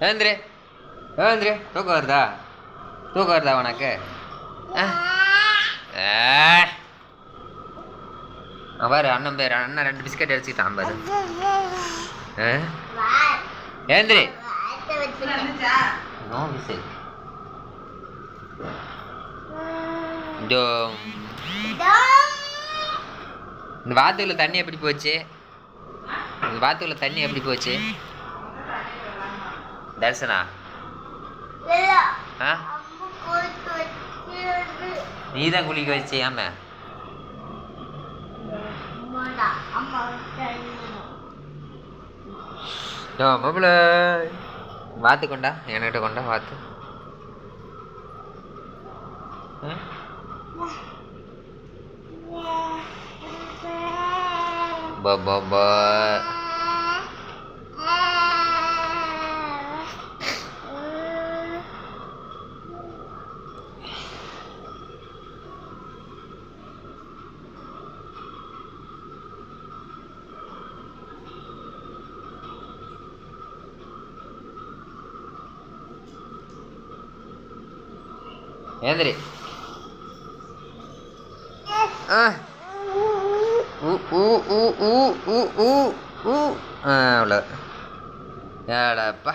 ஏந்திரி ஏந்திரி தூக்கம் வருதா? தூக்கம் வருதா உனக்கு? ஆ? பாரு அண்ணன் பேர் அண்ணன் ரெண்டு பிஸ்கட் அடிச்சுக்கிட்டான் பாரு. ஏந்திரி. நோ பிஸ்கட் இதோ. இந்த வாத்துக்குள்ள தண்ணி எப்படி போச்சு? இந்த வாத்துக்குள்ள தண்ணி எப்படி போச்சு? தர்சனா? ஆ? நீ தான் குளிக்க வச்சியாம? மாப்பிள. வாத்து கொண்டா என்கிட்ட கொண்டா வாத்து? பா பா. നേന്ത്രി ആ. ഉള്ളത്. ഞാടപ്പ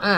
ആ.